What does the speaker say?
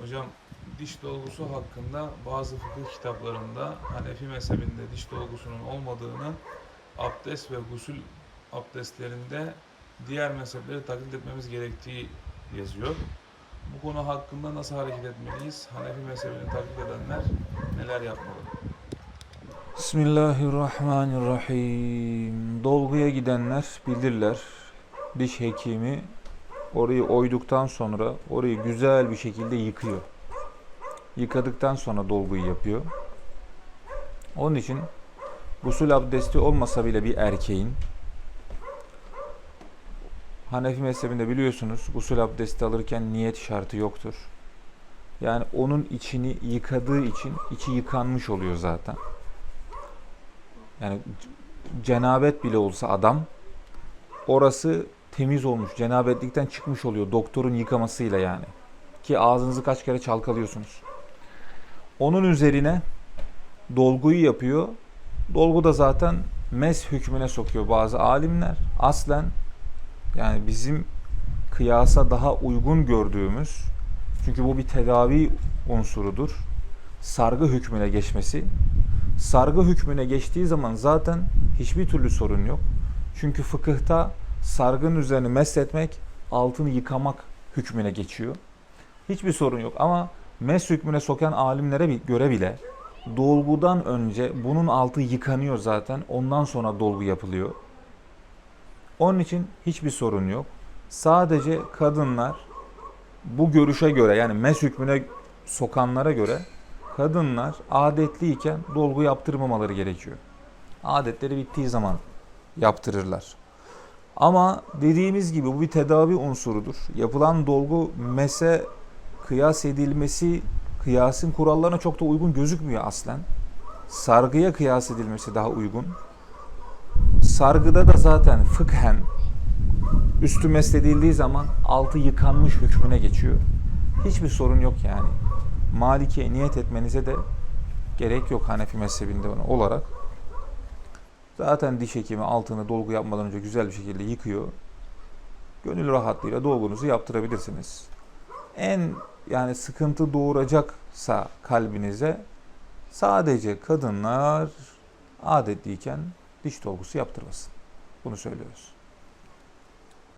Hocam diş dolgusu hakkında bazı fıkıh kitaplarında Hanefi mezhebinde diş dolgusunun olmadığını abdest ve gusül abdestlerinde diğer mezhepleri taklit etmemiz gerektiği yazıyor. Bu konu hakkında nasıl hareket etmeliyiz? Hanefi mezhebini taklit edenler neler yapmalı? Bismillahirrahmanirrahim. Dolguya gidenler bilirler. Diş hekimi orayı oyduktan sonra orayı güzel bir şekilde yıkıyor. Yıkadıktan sonra dolguyu yapıyor. Onun için gusül abdesti olmasa bile bir erkeğin Hanefi mezhebinde biliyorsunuz gusül abdesti alırken niyet şartı yoktur. Yani onun içini yıkadığı için içi yıkanmış oluyor zaten. Yani cenabet bile olsa adam orası temiz olmuş. Cenabetlikten çıkmış oluyor doktorun yıkamasıyla yani. Ki ağzınızı kaç kere çalkalıyorsunuz. Onun üzerine dolguyu yapıyor. Dolgu da zaten mes hükmüne sokuyor bazı alimler. Aslen yani bizim kıyasa daha uygun gördüğümüz çünkü bu bir tedavi unsurudur. Sargı hükmüne geçmesi sargı hükmüne geçtiği zaman zaten hiçbir türlü sorun yok. Çünkü fıkıhta sargının üzerine mesletmek, altını yıkamak hükmüne geçiyor. Hiçbir sorun yok ama mes hükmüne sokan alimlere göre bile dolgudan önce bunun altı yıkanıyor zaten. Ondan sonra dolgu yapılıyor. Onun için hiçbir sorun yok. Sadece kadınlar bu görüşe göre yani mes hükmüne sokanlara göre kadınlar adetliyken dolgu yaptırmamaları gerekiyor. Adetleri bittiği zaman yaptırırlar. Ama dediğimiz gibi bu bir tedavi unsurudur. Yapılan dolgu mese kıyas edilmesi kıyasın kurallarına çok da uygun gözükmüyor aslen. Sargıya kıyas edilmesi daha uygun. Sargıda da zaten fıkhen üstü mesledildiği zaman altı yıkanmış hükmüne geçiyor. Hiçbir sorun yok yani. Maliki'ye niyet etmenize de gerek yok Hanefi mezhebinde olarak. Zaten diş hekimi altını dolgu yapmadan önce güzel bir şekilde yıkıyor. Gönül rahatlığıyla dolgunuzu yaptırabilirsiniz. En yani sıkıntı doğuracaksa kalbinize sadece kadınlar adetliyken diş dolgusu yaptırmasın. Bunu söylüyoruz.